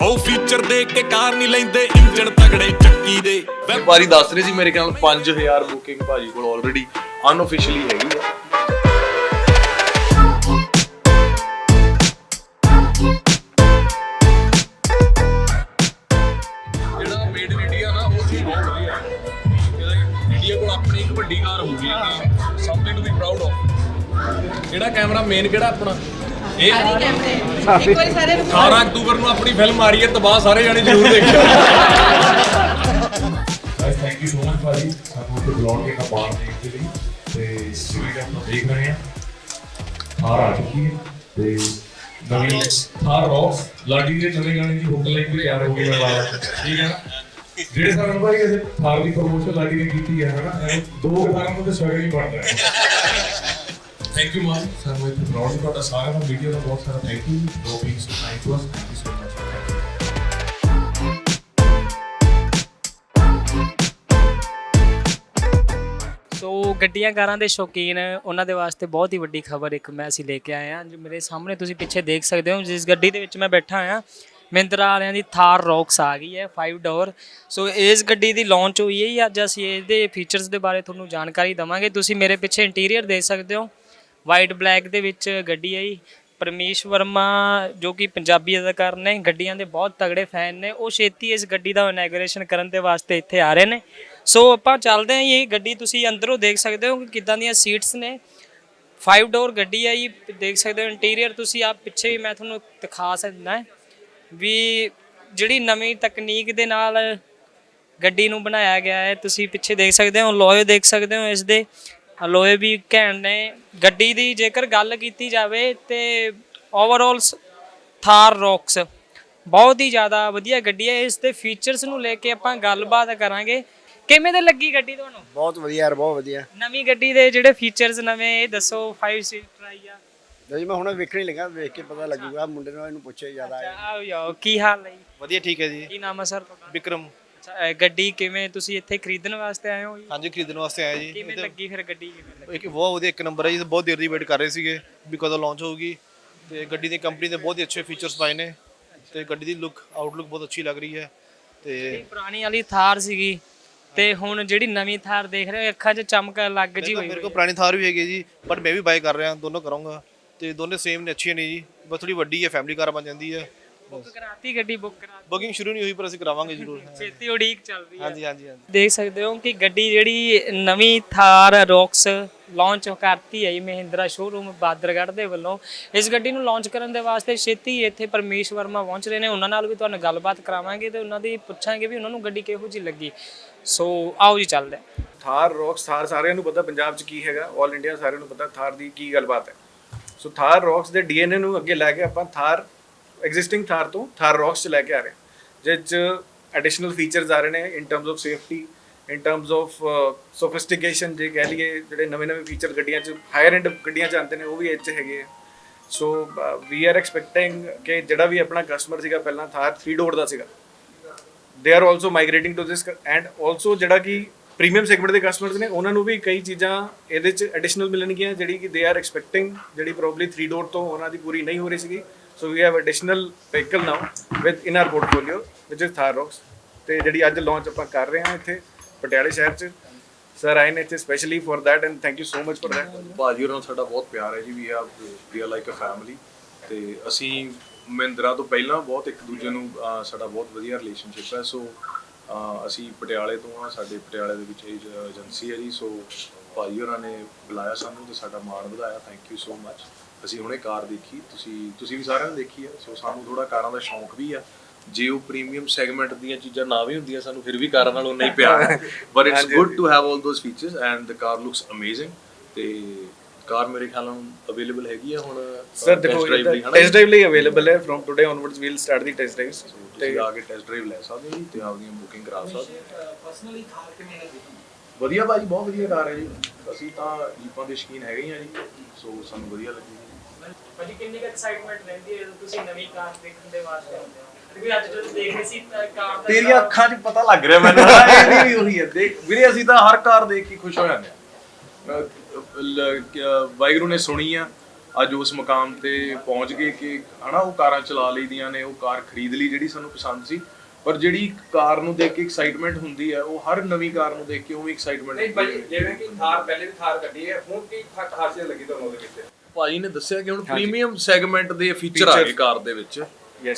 ਉਹ ਫੀਚਰ ਦੇ ਕੇ ਕਾਰ ਨਹੀਂ ਲੈਂਦੇ ਇੰਜਣ ਤਗੜੇ ਚੱਕੀ ਦੇ। ਵਾਰੀ ਦੱਸ ਰਹੇ ਸੀ ਮੇਰੇ ਖਿਆਲ 5000 ਬੁਕਿੰਗ ਭਾਜੀ ਕੋਲ ਆਲਰੇਡੀ ਅਨਆਫੀਸ਼ੀਅਲੀ ਹੈਗੀ ਆ। ਜਿਹੜਾ ਮੇਡ ਇਨ ਇੰਡੀਆ ਨਾ ਉਹ ਚੀਜ਼ ਬਹੁਤ ਵਧੀਆ ਹੈ। ਇੰਡੀਆ ਕੋਲ ਆਪਣੀ ਇੱਕ ਵੱਡੀ ਕਾਰ ਹੋਊਗੀ something to be proud of ਕਿਹੜਾ ਕੈਮਰਾ ਮੇਨ ਕਿਹੜਾ ਆਪਣਾ? ਇਹ ਸਾਰੇ ਕੈਮਰੇ ਇੱਕ ਵਾਰੀ ਸਾਰੇ ਨੂੰ 18 ਅਕਤੂਬਰ ਨੂੰ ਆਪਣੀ ਫਿਲਮ ਆ ਰਹੀ ਹੈ ਤਬਾਹ ਸਾਰੇ ਜਾਣੇ ਜ਼ਰੂਰ ਦੇਖਿਓ। Guys thank you so much ਭਾਜੀ। ਸਾਨੂੰ ਇੱਥੇ ਬੁਲਾਉਣ ਕੇ ਨਾ ਬਾਹਰ ਦੇਖਦੇ ਲਈ। ਤੇ ਜਿਵੇਂ ਆਪਾਂ ਦੇਖ ਰਹੇ ਹਾਂ। ਥਾਰ ਆ ਚੁੱਕੀ ਹੈ। ਤੇ ਨਵੀਂ ਥਾਰ ਰੌਕਸ ਲਾਡੀ ਦੇ ਨਵੇਂ ਗਾਣੇ ਦੀ ਹੁੱਕ ਲਾਈਨ ਵੀ ਤਿਆਰ ਹੋ ਗਈ ਮੈਂ ਲਾਇਆ ਠੀਕ ਹੈ ਨਾ? ਜਿਹੜੇ ਸਾਨੂੰ ਭਾਈ ਇਹ ਥਾਰ ਦੀ ਪ੍ਰੋਮੋਸ਼ਨ ਲਾਡੀ ਨੇ ਕੀਤੀ ਹੈ ਹਨਾ? ਦੋ ਗਾਣਾਂ ਨੂੰ ਤੇ ਸਵੈਗ ਹੀ ਬਣਦਾ ਹੈ। ਥੈਂਕ ਯੂ ਮਾਨ ਸਾਨੂੰ ਇੱਥੇ ਬੁਲਾਉਣ ਤੁਹਾਡਾ ਸਾਰਿਆਂ ਦਾ ਵੀਡੀਓ ਦਾ ਬਹੁਤ ਸਾਰਾ thank you for being so kind to us thank you so much so ਗੱਡੀਆਂ ਕਾਰਾਂ ਦੇ ਸ਼ੌਕੀਨ ਉਹਨਾਂ ਦੇ ਵਾਸਤੇ ਬਹੁਤ ਹੀ ਵੱਡੀ ਖਬਰ ਇੱਕ ਮੈਂ ਅਸੀਂ ਲੈ ਕੇ ਆਏ ਹਾਂ ਜੋ ਮੇਰੇ ਸਾਹਮਣੇ ਤੁਸੀਂ ਪਿੱਛੇ ਦੇਖ ਸਕਦੇ ਹੋ ਜਿਸ ਗੱਡੀ ਦੇ ਵਿੱਚ ਮੈਂ ਬੈਠਾ ਹਾਂ ਮਹਿੰਦਰਾ ਵਾਲਿਆਂ ਦੀ ਥਾਰ ਰੌਕਸ ਆ ਗਈ ਹੈ 5 ਡੋਰ ਸੋ ਇਸ ਗੱਡੀ ਦੀ ਲਾਂਚ ਹੋਈ ਹੈ। ਅੱਜ ਅਸੀਂ ਇਹਦੇ ਫੀਚਰਸ ਦੇ ਬਾਰੇ ਤੁਹਾਨੂੰ ਜਾਣਕਾਰੀ ਦਵਾਂਗੇ। ਤੁਸੀਂ ਮੇਰੇ ਪਿੱਛੇ ਇੰਟੀਰੀਅਰ ਦੇਖ ਸਕਦੇ ਹੋ। ਵਾਈਟ ਬਲੈਕ ਦੇ ਵਿੱਚ ਗੱਡੀ ਹੈ ਜੀ ਪਰਮੇਸ਼ ਵਰਮਾ ਜੋ ਕਿ ਪੰਜਾਬੀ ਅਦਾਕਾਰ ਨੇ, ਗੱਡੀਆਂ ਦੇ ਬਹੁਤ ਤਗੜੇ ਫੈਨ ਨੇ। ਉਹ ਛੇਤੀ ਇਸ ਗੱਡੀ ਦਾ ਇਨੈਗੋਰੇਸ਼ਨ ਕਰਨ ਦੇ ਵਾਸਤੇ ਇੱਥੇ ਆ ਰਹੇ ਨੇ। ਸੋ ਆਪਾਂ ਚੱਲਦੇ ਹਾਂ ਜੀ। ਇਹ ਗੱਡੀ ਤੁਸੀਂ ਅੰਦਰੋਂ ਦੇਖ ਸਕਦੇ ਹੋ ਕਿ ਕਿੱਦਾਂ ਦੀਆਂ ਸੀਟਸ ਨੇ। 5 ਡੋਰ ਗੱਡੀ ਹੈ ਜੀ ਦੇਖ ਸਕਦੇ ਹੋ ਇੰਟੀਰੀਅਰ ਤੁਸੀਂ ਆਪ ਪਿੱਛੇ ਵੀ ਮੈਂ ਤੁਹਾਨੂੰ ਦਿਖਾ ਸਕਦਾ। ਵੀ ਜਿਹੜੀ ਨਵੀਂ ਤਕਨੀਕ ਦੇ ਨਾਲ ਗੱਡੀ ਨੂੰ ਬਣਾਇਆ ਗਿਆ ਹੈ। ਤੁਸੀਂ ਪਿੱਛੇ ਦੇਖ ਸਕਦੇ ਹੋ ਲੋਏ ਦੇਖ ਸਕਦੇ ਹੋ ਇਸ ਦੇ। ਲੋਹੇ ਵੀ ਘੈਂਟ ਨੇ। ਗੱਡੀ ਦੀ ਜੇਕਰ ਗੱਲ ਕੀਤੀ ਜਾਵੇ ਤੇ ਓਵਰਆਲ ਥਾਰ ਰੌਕਸ ਬਹੁਤ ਹੀ ਜ਼ਿਆਦਾ ਵਧੀਆ ਗੱਡੀ ਹੈ। ਇਸ ਦੇ ਫੀਚਰਸ ਨੂੰ ਲੈ ਕੇ ਆਪਾਂ ਗੱਲਬਾਤ ਕਰਾਂਗੇ। ਕਿਵੇਂ ਦੇ ਲੱਗੀ ਗੱਡੀ ਤੁਹਾਨੂੰ? ਬਹੁਤ ਵਧੀਆ ਯਾਰ ਬਹੁਤ ਵਧੀਆ। ਨਵੀਂ ਗੱਡੀ ਦੇ ਜਿਹੜੇ ਫੀਚਰਸ ਨਵੇਂ ਇਹ ਦੱਸੋ 5 ਸੀਟਰ ਆਈ ਆ। ਜੀ ਮੈਂ ਹੁਣ ਵੇਖਣ ਹੀ ਲੱਗਾ ਵੇਖ ਕੇ ਪਤਾ ਲੱਗੂਗਾ। ਮੁੰਡੇ ਨੂੰ ਇਹਨੂੰ ਪੁੱਛਿਆ ਜ਼ਿਆਦਾ ਅੱਛਾ ਆਓ ਯਾਓ ਕੀ ਹਾਲ ਹੈ ਜੀ? ਵਧੀਆ ਠੀਕ ਹੈ ਜੀ। ਕੀ ਨਾਮ ਹੈ ਸਰ ਤੁਹਾਡਾ? ਵਿਕਰਮ। ਅੱਛਾ ਗੱਡੀ ਕਿਵੇਂ ਤੁਸੀਂ ਇੱਥੇ ਖਰੀਦਣ ਵਾਸਤੇ ਆਏ ਹੋ ਜੀ? ਹਾਂਜੀ ਖਰੀਦਣ ਵਾਸਤੇ ਆਇਆ ਜੀ। ਕਿਵੇਂ ਲੱਗੀ ਫਿਰ ਗੱਡੀ ਕਿਵੇਂ ਲੱਗੀ? ਇੱਕ ਬਹੁਤ ਵਧੀਆ ਇੱਕ ਨੰਬਰ ਹੈ ਜੀ ਬਹੁਤ ਦੇਰ ਦੀ ਵੇਟ ਕਰ ਰਹੇ ਸੀਗੇ ਵੀ ਕਦੋਂ ਲਾਂਚ ਹੋਊਗੀ। ਤੇ ਗੱਡੀ ਦੀ ਕੰਪਨੀ ਦੇ ਬਹੁਤ ਹੀ ਅੱਛੇ ਫੀਚਰਸ ਪਾਏ ਨੇ। ਤੇ ਗੱਡੀ ਦੀ ਲੁੱਕ ਆਊਟਲੁੱਕ ਬਹੁਤ ਅੱਛੀ ਲੱਗ ਰਹੀ ਹੈ। ਤੇ ਪੁਰਾਣੀ ਵਾਲੀ ਥਾਰ ਸੀਗੀ ਤੇ ਹੁਣ ਜਿਹੜੀ ਨਵੀਂ ਥਾਰ ਦੇਖ ਰਹੇ ਹੋ ਅੱਖਾਂ 'ਚ ਚਮਕ ਲੱਗ ਜੀ ਹੋਈ ਮੇਰੇ ਕੋਲ ਪੁਰਾਣੀ ਥਾਰ ਵੀ ਹੈਗੀ ਹੈ ਜੀ ਬਟ ਮੈਂ ਵੀ ਬਾਈ ਕਰ ਰਿਹਾ ਦੋਨੋਂ ਕਰਾਂਗਾ। ਤੇ ਦੋਨੇ ਸੇਮ ਨੇ ਅੱਛੀਆਂ ਨੇ ਜੀ ਬਸ ਥੋੜੀ ਵੱਡੀ ਹੈ ਫੈਮਿਲੀ ਕਾਰ ਬਣ ਜਾਂਦੀ ਹੈ। ਬੁੱਕ ਕਰਾਤੀ ਗੱਡੀ ਬੁੱਕ ਕਰਾ ਬੁਕਿੰਗ ਸ਼ੁਰੂ ਨਹੀਂ ਹੋਈ ਪਰ ਅਸੀਂ ਕਰਾਵਾਂਗੇ ਜ਼ਰੂਰ। ਛੇਤੀ ਉਡੀਕ ਚੱਲ ਰਹੀ ਹੈ। ਹਾਂਜੀ ਹਾਂਜੀ ਹਾਂਜੀ। ਦੇਖ ਸਕਦੇ ਹੋ ਕਿ ਗੱਡੀ ਜਿਹੜੀ ਨਵੀਂ ਥਾਰ ਰੌਕਸ ਲਾਂਚ ਕਰਤੀ ਹੈ ਜੀ ਮਹਿੰਦਰਾ ਸ਼ੋਰੂਮ ਬਾਦਰਗੜ੍ਹ ਦੇ ਵੱਲੋਂ। ਇਸ ਗੱਡੀ ਨੂੰ ਲਾਂਚ ਕਰਨ ਦੇ ਵਾਸਤੇ ਛੇਤੀ ਇੱਥੇ ਪਰਮੇਸ਼ ਵਰਮਾ ਪਹੁੰਚ ਰਹੇ ਨੇ। ਉਹਨਾਂ ਨਾਲ ਵੀ ਤੁਹਾਨੂੰ ਗੱਲਬਾਤ ਕਰਾਵਾਂਗੇ ਤੇ ਉਹਨਾਂ ਦੀ ਪੁੱਛਾਂਗੇ ਵੀ ਉਹਨਾਂ ਨੂੰ ਗੱਡੀ ਕਿਹੋ ਜਿਹੀ ਲੱਗੀ। ਸੋ ਆਓ ਜੀ ਚੱਲਦੇ ਹਾਂ। ਥਾਰ ਰੌਕਸ ਥਾਰ ਸਾਰਿਆਂ ਨੂੰ ਪਤਾ ਪੰਜਾਬ 'ਚ ਕੀ ਹੈਗਾ 올 ਇੰਡੀਆ ਸਾਰਿਆਂ ਨੂੰ ਪਤਾ ਥਾਰ ਦੀ ਕੀ ਗੱਲਬਾਤ ਹੈ। ਸੋ ਥਾਰ ਰੌਕਸ ਦੇ ਡੀਐਨਏ ਨੂੰ ਅੱਗੇ ਲੈ ਕੇ ਆਪਾਂ ਥਾਰ ਐਗਜ਼ਿਸਟਿੰਗ ਥਾਰ ਤੋਂ ਥਾਰ ਰੌਕਸ 'ਚ ਲੈ ਕੇ ਆ ਰਹੇ ਹਾਂ ਜਿਸ 'ਚ ਐਡੀਸ਼ਨਲ ਫੀਚਰਸ ਆ ਰਹੇ ਨੇ in terms of safety in terms of sophistication ਜੇ ਕਹਿ ਲਈਏ, ਜਿਹੜੇ ਨਵੇਂ-ਨਵੇਂ ਫੀਚਰ ਗੱਡੀਆਂ 'ਚ ਹਾਇਰ ਐਂਡ ਗੱਡੀਆਂ 'ਚ ਆਉਂਦੇ ਨੇ, ਉਹ ਵੀ ਇਹ 'ਚ ਹੈਗੇ ਆ। ਸੋ ਵੀ ਆਰ ਐਕਸਪੈਕਟਿੰਗ ਕਿ ਜਿਹੜਾ ਵੀ ਆਪਣਾ ਕਸਟਮਰ ਸੀਗਾ ਪਹਿਲਾਂ ਥਾਰ 3 ਡੋਰ ਦਾ ਸੀਗਾ they are also migrating to this and also ਜਿਹੜਾ ਕਿ ਪ੍ਰੀਮੀਅਮ ਸੈਗਮੈਂਟ ਦੇ ਕਸਟਮਰਸ ਨੇ, ਉਹਨਾਂ ਨੂੰ ਵੀ ਕਈ ਚੀਜ਼ਾਂ ਇਹਦੇ ਚ ਐਡੀਸ਼ਨਲ ਮਿਲਣਗੀਆਂ, ਜਿਹੜੀ ਕਿ ਦੇ ਆਰ ਐਕਸਪੈਕਟਿੰਗ ਜਿਹੜੀ ਪ੍ਰੋਬਬਲੀ 3 ਡੋਰ ਤੋਂ ਉਹਨਾਂ ਦੀ ਪੂਰੀ ਨਹੀਂ ਹੋ ਰਹੀ ਸੀਗੀ। So we have additional vehicle now with in our portfolio ਵਿਚ is Thar Rox ਤੇ ਜਿਹੜੀ ਅੱਜ ਲਾਂਚ ਆਪਾਂ ਕਰ ਰਹੇ ਹਾਂ ਇੱਥੇ ਪਟਿਆਲੇ ਸ਼ਹਿਰ 'ਚ ਸਰ ਆਏ ਨੇ ਇੱਥੇ specially for that and thank you so much for that ਭਾਜੀ ਹੋਰਾਂ ਸਾਡਾ ਬਹੁਤ ਪਿਆਰ ਹੈ ਜੀ ਵੀ ਆ ਵੀ ਆ ਲਾਈਕ ਅ ਫੈਮਿਲੀ ਤੇ ਅਸੀਂ ਮਹਿੰਦਰਾ ਤੋਂ ਪਹਿਲਾਂ ਬਹੁਤ ਇੱਕ ਦੂਜੇ ਨੂੰ ਸਾਡਾ ਬਹੁਤ ਵਧੀਆ ਰਿਲੇਸ਼ਨਸ਼ਿਪ ਹੈ। ਸੋ ਅਸੀਂ ਪਟਿਆਲੇ ਤੋਂ ਆ ਸਾਡੇ ਪਟਿਆਲੇ ਦੇ ਵਿੱਚ ਇਹ ਏਜੰਸੀ ਹੈ ਜੀ। ਸੋ ਭਾਜੀ ਹੋਰਾਂ ਨੇ ਬੁਲਾਇਆ ਸਾਨੂੰ ਤੇ ਸਾਡਾ ਮਾਣ ਵਧਾਇਆ। ਥੈਂਕ ਯੂ ਸੋ ਮੱਚ ਅਸੀਂ ਹੁਣੇ ਕਾਰ ਦੇਖੀ ਤੁਸੀਂ ਤੁਸੀਂ ਵੀ ਸਾਰਿਆਂ ਨੇ ਦੇਖੀ ਹੈ ਸੋ ਸਾਨੂੰ ਥੋੜਾ ਕਾਰਾਂ ਦਾ ਸ਼ੌਂਕ ਵੀ ਆ ਜੇ ਉਹ ਪ੍ਰੀਮੀਅਮ ਸੈਗਮੈਂਟ ਦੀਆਂ ਚੀਜ਼ਾਂ ਨਾ ਵੀ ਹੁੰਦੀਆਂ ਸਾਨੂੰ ਫਿਰ ਵੀ ਕਾਰਾਂ ਨਾਲ ਉਨਾ ਹੀ ਪਿਆਰ ਹੈ। But it's good to have all those features and the car looks amazing ਤੇ ਕਾਰ ਮੇਰੇ ਖਿਆਲ ਨਾਲ ਅਵੇਲੇਬਲ ਹੈਗੀ ਆ ਹੁਣ ਸਰ ਦੇਖੋ ਟੈਸਟ ਡਰਾਈਵ ਲਈ ਅਵੇਲੇਬਲ ਹੈ। From today onwards we'll start the test drives ਤੁਸੀਂ ਆ ਕੇ ਟੈਸਟ ਡਰਾਈਵ ਲੈ ਸਕਦੇ ਹੋ ਤੇ ਆਪਦੀਆਂ ਬੁਕਿੰਗ ਕਰਾ ਸਕਦੇ ਹੋ। ਵਧੀਆ ਭਾਜੀ ਬਹੁਤ ਵਧੀਆ ਕਾਰ ਹੈ ਜੀ। ਅਸੀਂ ਤਾਂ ਜੀਪਾਂ ਦੇ ਸ਼ਕੀਨ ਹੈਗੇ ਹੀ ਆ ਜੀ। ਸੋ ਸਾਨੂੰ ਵਧੀਆ ਲੱਗੀ। ਭਾਜੀ ਕਿੰਨੀ ਕੁ ਐਕਸਾਈਟਮੈਂਟ ਰਹਿੰਦੀ ਹੈ ਜਦੋਂ ਤੁਸੀਂ ਨਵੀਂ ਕਾਰ ਦੇਖਣ ਦੇ ਵਾਸਤੇ ਆਉਂਦੇ ਹੋ? ਕਿਉਂਕਿ ਅੱਜ ਜਦੋਂ ਦੇਖ ਰਹੀ ਸੀ ਤਾਂ ਕਾਰ ਦਾ ਤੇਰੀਆਂ ਅੱਖਾਂ 'ਚ ਪਤਾ ਲੱਗ ਰਿਹਾ ਮੈਨੂੰ। ਇਹਦੀ ਵੀ ਉਹੀ ਹੈ। ਦੇਖ ਵੀਰੇ ਅਸੀਂ ਤਾਂ ਹਰ ਕਾਰ ਦੇਖ ਕੇ ਖੁਸ਼ ਹੋ ਜਾਂਦੇ ਆ ਵਾਹਿਗੁਰੂ ਨੇ ਸੁਣੀ ਆ। ਅੱਜ ਉਸ ਮੁਕਾਮ ਤੇ ਪਹੁੰਚ ਗਏ ਕਿ ਹਨਾ ਉਹ ਕਾਰਾਂ ਚਲਾ ਲਈਦੀਆਂ ਨੇ ਉਹ ਕਾਰ ਖਰੀਦ ਲਈ ਜਿਹੜੀ ਸਾਨੂੰ ਪਸੰਦ ਸੀ। ਪਰ ਜਿਹੜੀ ਕਾਰ ਨੂੰ ਦੇਖ ਕੇ ਐਕਸਾਈਟਮੈਂਟ ਹੁੰਦੀ ਹੈ ਉਹ ਹਰ ਨਵੀਂ ਕਾਰ ਨੂੰ ਦੇਖ ਕੇ ਉਹ ਐਕਸਾਈਟਮੈਂਟ ਨਹੀਂ ਭਾਈ ਜਿਵੇਂ ਕਿ ਥਾਰ ਪਹਿਲੇ ਵੀ ਥਾਰ ਕੱਢੀ ਹੈ ਹੁਣ ਕੀ ਖਾਸੀਅਤ ਲੱਗੀ ਤੁਹਾਨੂੰ ਉਹਦੇ ਵਿੱਚ? ਭਾਜੀ ਨੇ ਦੱਸਿਆ ਕਿ ਹੁਣ ਪ੍ਰੀਮੀਅਮ ਸੈਗਮੈਂਟ ਦੇ ਫੀਚਰ ਆ ਗਏ ਕਾਰ ਦੇ ਵਿੱਚ।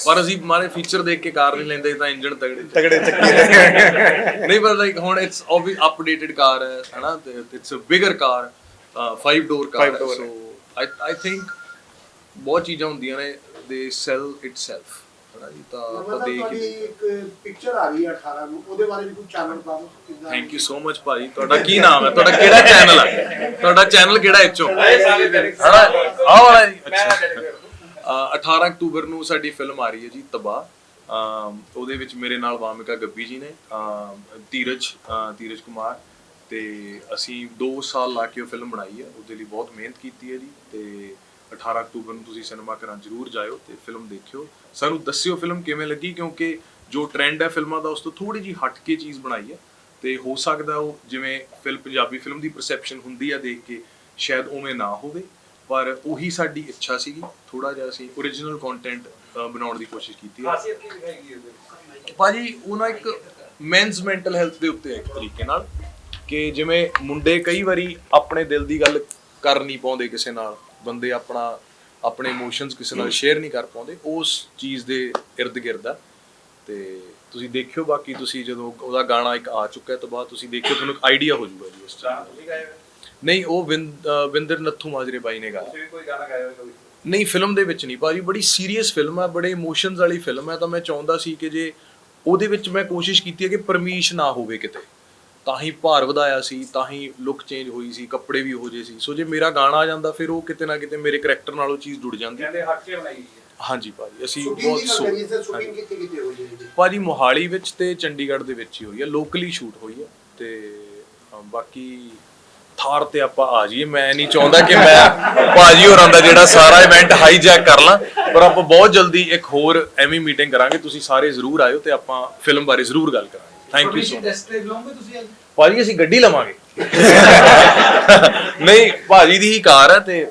ਪਰ ਅਸੀਂ ਮਾਰੇ ਫੀਚਰ ਦੇਖ ਕੇ ਕਾਰ ਨਹੀਂ ਲੈਂਦੇ ਤਾਂ ਇੰਜਨ ਤਗੜੇ ਤਗੜੇ ਚੱਕੀ। ਨਹੀਂ ਪਰ ਲਾਈਕ ਹੁਣ ਇਟਸ ਆਬਵੀਅਸ ਅਪਡੇਟਡ ਕਾਰ ਹੈ ਹਨਾ? It's a bigger car 5 door car so I I think ਬਹੁਤ ਚੀਜ਼ਾਂ ਹੁੰਦੀਆਂ ਨੇ ਦੇ ਸੈਲ ਇਟਸੈਲਫ ਹਨਾ ਜੀ ਤਾਂ ਆਪਾਂ ਦੇਖ ਕੇ ਇੱਕ ਪਿਕਚਰ ਆ ਰਹੀ ਹੈ 18 ਨੂੰ ਉਹਦੇ ਬਾਰੇ ਵੀ ਕੁਝ ਚਾਨਣ ਪਾਓ ਕਿੱਦਾਂ ਥੈਂਕ ਯੂ ਸੋ ਮਚ ਭਾਜੀ। ਤੁਹਾਡਾ ਕੀ ਨਾਮ ਹੈ? ਤੁਹਾਡਾ ਕਿਹੜਾ ਚੈਨਲ ਹੈ ਤੁਹਾਡਾ ਚੈਨਲ ਕਿਹੜਾ ਹਨਾ? ਆਹ ਵਾਲਾ ਜੀ। ਅੱਛਾ। ਡਾਇਰੈਕਟ ਅਹ 18 ਅਕਤੂਬਰ ਨੂੰ ਸਾਡੀ ਫਿਲਮ ਆ ਰਹੀ ਹੈ ਜੀ ਅਮ ਉਹਦੇ ਵਿੱਚ ਮੇਰੇ ਨਾਲ ਵਾਮਿਕਾ ਗੱਬੀ ਜੀ ਨੇ ਅਮ ਧੀਰਜ ਧੀਰਜ ਕੁਮਾਰ। ਤੇ ਅਸੀਂ 2 ਸਾਲ ਲਾ ਕੇ ਉਹ ਫਿਲਮ ਬਣਾਈ ਹੈ। ਉਹਦੇ ਲਈ ਬਹੁਤ ਮਿਹਨਤ ਕੀਤੀ ਹੈ ਜੀ। ਤੇ 18 ਅਕਤੂਬਰ ਨੂੰ ਤੁਸੀਂ ਸਿਨੇਮਾ ਘਰਾਂ ਜ਼ਰੂਰ ਜਾਇਓ ਤੇ ਫਿਲਮ ਦੇਖਿਓ। ਸਾਨੂੰ ਦੱਸਿਓ ਫਿਲਮ ਕਿਵੇਂ ਲੱਗੀ? ਕਿਉਂਕਿ ਜੋ ਟ੍ਰੈਂਡ ਹੈ ਫਿਲਮਾਂ ਦਾ ਉਸ ਤੋਂ ਥੋੜੀ ਜੀ ਹਟ ਕੇ ਚੀਜ਼ ਬਣਾਈ ਹੈ। ਤੇ ਹੋ ਸਕਦਾ ਉਹ ਜਿਵੇਂ ਫਿਲਮ ਪੰਜਾਬੀ ਫਿਲਮ ਦੀ ਪਰਸੈਪਸ਼ਨ ਹੁੰਦੀ ਆ ਦੇਖ ਕੇ ਸ਼ਾਇਦ ਉਵੇਂ ਨਾ ਹੋਵੇ। ਪਰ ਉਹੀ ਸਾਡੀ ਇੱਛਾ ਸੀਗੀ। ਥੋੜਾ ਜਿਹਾ ਅਸੀਂ origignal ਕੰਟੈਂਟ ਬਣਾਉਣ ਦੀ ਕੋਸ਼ਿਸ਼ ਕੀਤੀ ਹੈ। ਖਾਸੀਅਤ ਕੀ ਦਿਖਾਈ ਗਈ ਉਹਦੇ ਵਿੱਚ? ਭਾਜੀ ਉਹ ਨਾ ਇੱਕ ਮੈਨਸ ਮੈਂਟਲ ਹੈਲਥ ਦੇ ਉੱਤੇ ਇੱਕ ਤਰੀਕੇ ਨਾਲ। ਕਿ ਜਿਵੇਂ ਮੁੰਡੇ ਕਈ ਵਾਰੀ ਆਪਣੇ ਦਿਲ ਦੀ ਗੱਲ ਕਰ ਨਹੀਂ ਪਾਉਂਦੇ ਕਿਸੇ ਨਾਲ ਬੰਦੇ ਆਪਣਾ ਆਪਣੇ ਇਮੋਸ਼ਨਸ ਕਿਸੇ ਨਾਲ ਸ਼ੇਅਰ ਨਹੀਂ ਕਰ ਪਾਉਂਦੇ ਉਸ ਚੀਜ਼ ਦੇ ird ਗਿਰਦ ਆ। ਤੇ ਤੁਸੀਂ ਦੇਖਿਓ ਬਾਕੀ ਤੁਸੀਂ ਜਦੋਂ ਉਹਦਾ ਗਾਣਾ ਇੱਕ ਆ ਚੁੱਕਾ ਹੈ ਤੋਂ ਬਾਅਦ ਤੁਸੀਂ ਦੇਖਿਓ ਤੁਹਾਨੂੰ ਇੱਕ ਆਈਡੀਆ ਹੋ ਜਾਊਗਾ ਜੀ ਉਸ ਚੀਜ਼ ਦਾ। ਤੁਸੀਂ? ਨਹੀਂ ਉਹ ਵਿੰਦਰ ਨੱਥੂ ਮਾਜਰੇ ਬਾਈ ਨੇ ਗਾਇਆ। ਤੁਸੀਂ ਕੋਈ ਗਾਣਾ ਗਾਇਆ ਹੋਵੇ ਕੋਈ ਨਹੀਂ ਫਿਲਮ ਦੇ ਵਿੱਚ ਨਹੀਂ। ਭਾਜੀ ਬੜੀ ਸੀਰੀਅਸ ਫਿਲਮ ਹੈ ਬੜੇ ਇਮੋਸ਼ਨਸ ਵਾਲੀ ਫਿਲਮ ਹੈ ਤਾਂ ਮੈਂ ਚਾਹੁੰਦਾ ਸੀ ਕਿ ਜੇ ਉਹਦੇ ਵਿੱਚ ਮੈਂ ਕੋਸ਼ਿਸ਼ ਕੀਤੀ ਹੈ ਕਿ ਪਰਮਿਸ਼ ਨਾ ਹੋਵੇ ਕਿਤੇ। ਤਾਂ ਹੀ ਭਾਰ ਵਧਾਇਆ ਸੀ ਤਾਂ ਹੀ ਲੁੱਕ ਚੇਂਜ ਹੋਈ ਸੀ ਕੱਪੜੇ ਵੀ ਹੋ ਜੇ ਸੀ। ਸੋ ਜੇ ਮੇਰਾ ਗਾਣਾ ਆ ਜਾਂਦਾ ਫਿਰ ਉਹ ਕਿਤੇ ਨਾ ਕਿਤੇ ਮੇਰੇ ਕਰੈਕਟਰ ਨਾਲ ਉਹ ਚੀਜ਼ ਜੁੜ ਜਾਂਦੀ। ਕਹਿੰਦੇ ਹੱਕ ਕੇ ਬਣਾਈ ਗਈ ਹੈ। ਹਾਂਜੀ ਭਾਜੀ ਅਸੀਂ ਬਹੁਤ। ਸ਼ੂਟਿੰਗ ਕਿੱਥੇ ਕਿੱਥੇ ਹੋਈ ਹੈ ਭਾਜੀ ਮੋਹਾਲੀ ਵਿੱਚ ਤੇ ਚੰਡੀਗੜ੍ਹ ਦੇ ਵਿੱਚ ਹੀ ਹੋਈ ਹੈ ਲੋਕਲੀ ਸ਼ੂਟ ਹੋਈ ਹੈ। ਤੇ ਬਾਕੀ ਥਾਰ ਤੇ ਆਪਾਂ ਆ ਜਾਈਏ। ਮੈਂ ਨਹੀਂ ਚਾਹੁੰਦਾ ਕਿ ਮੈਂ ਭਾਜੀ ਹੋਰਾਂ ਦਾ ਜਿਹੜਾ ਸਾਰਾ ਇਵੈਂਟ ਹਾਈਜੈਕ ਕਰ ਲਾਂ ਪਰ ਆਪਾਂ ਬਹੁਤ ਜਲਦੀ ਇੱਕ ਹੋਰ ਐਵੇਂ ਮੀਟਿੰਗ ਕਰਾਂਗੇ। ਤੁਸੀਂ ਸਾਰੇ ਜ਼ਰੂਰ ਆਇਓ ਤੇ ਆਪਾਂ ਫਿਲਮ ਬਾਰੇ ਜ਼ਰੂਰ ਗੱਲ ਕਰਾਂਗੇ। ਥੈਂਕ ਯੂ ਸੋ ਭਾਜੀ ਅਸੀਂ ਗੱਡੀ ਲਵਾਂਗੇ। ਨਹੀਂ ਭਾਜੀ ਦੀ ਹੀ ਕਾਰ ਹੈ ਤੇ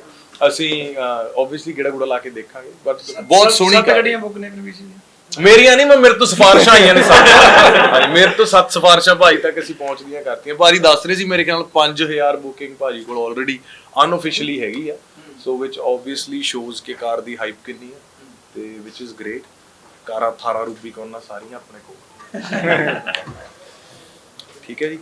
ਅਸੀਂ ਆਬਵੀਅਸਲੀ ਗੇੜਾ ਗੁੜਾ ਲਾ ਕੇ ਦੇਖਾਂਗੇ ਬਟ ਬਹੁਤ ਸੋਹਣੀ ਕਾਰ। ਹੈ। ਬੁੱਕ ਨੇ ਪ੍ਰਵੀਸ਼ ਜੀ ਮੇਰੀਆਂ ਨਹੀਂ ਮੈਂ ਮੇਰੇ ਤੋਂ ਸਿਫਾਰਿਸ਼ਾਂ ਆਈਆਂ ਨੇ ਹਾਂਜੀ ਮੇਰੇ ਤੋਂ ਸੱਤ ਸਿਫਾਰਿਸ਼ਾਂ ਭਾਜੀ ਤੱਕ ਅਸੀਂ ਪਹੁੰਚਦੀਆਂ ਕਰਤੀਆਂ। ਭਾਜੀ ਦੱਸ ਰਹੇ ਸੀ ਮੇਰੇ ਖਿਆਲ 5000 ਬੁਕਿੰਗ ਭਾਜੀ ਕੋਲ ਆਲਰੇਡੀ ਅਨਆਫੀਸ਼ੀਅਲੀ ਹੈਗੀ ਆ। ਸੋ ਵਿਚ ਆਬਵੀਅਸਲੀ ਸ਼ੋਜ਼ ਕਿ ਕਾਰ ਦੀ ਹਾਈਪ ਕਿੰਨੀ ਹੈ ਤੇ ਵਿਚ ਇਜ਼ ਗ੍ਰੇਟ ਕਾਰਾਂ ਥਾਰਾ ਰੂਬੀਕੌਨਾਂ ਸਾਰੀਆਂ ਆਪਣੇ ਕੋਲ। ਠੀਕ ਹੈ ਜੀ।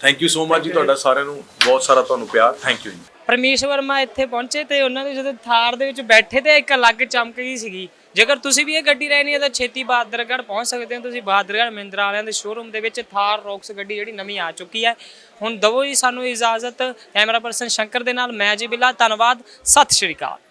ਥੈਂਕ ਯੂ ਸੋ ਮਚ ਜੀ ਤੁਹਾਡਾ ਸਾਰਿਆਂ ਨੂੰ। ਬਹੁਤ ਸਾਰਾ ਤੁਹਾਨੂੰ ਪਿਆਰ। ਥੈਂਕ ਯੂ ਜੀ। ਪਰਮੇਸ਼ ਵਰਮਾ ਇੱਥੇ ਪਹੁੰਚੇ ਤੇ ਉਹਨਾਂ ਦੇ ਜਦੋਂ ਥਾਰ ਦੇ ਵਿੱਚ ਬੈਠੇ ਤੇ ਇੱਕ ਅਲੱਗ ਚਮਕ ਗਈ ਸੀਗੀ। ਜੇਕਰ ਤੁਸੀਂ ਵੀ ਇਹ ਗੱਡੀ ਲੈਣੀ ਹੈ ਤਾਂ ਛੇਤੀ ਬਹਾਦਰਗੜ੍ਹ ਪਹੁੰਚ ਸਕਦੇ ਹੋ। ਤੁਸੀਂ ਬਹਾਦਰਗੜ੍ਹ ਮਹਿੰਦਰਾ ਵਾਲਿਆਂ ਦੇ ਸ਼ੋਰੂਮ ਦੇ ਵਿੱਚ ਥਾਰ ਰੌਕਸ ਗੱਡੀ ਜਿਹੜੀ ਨਵੀਂ ਆ ਚੁੱਕੀ ਹੈ। ਹੁਣ ਦਵੋ ਜੀ ਸਾਨੂੰ ਇਜਾਜ਼ਤ। ਕੈਮਰਾ ਪਰਸਨ ਸ਼ੰਕਰ ਦੇ ਨਾਲ ਮੈਂ ਜੀ ਬਿੱਲਾ। ਧੰਨਵਾਦ। ਸਤਿ ਸ਼੍ਰੀ ਅਕਾਲ।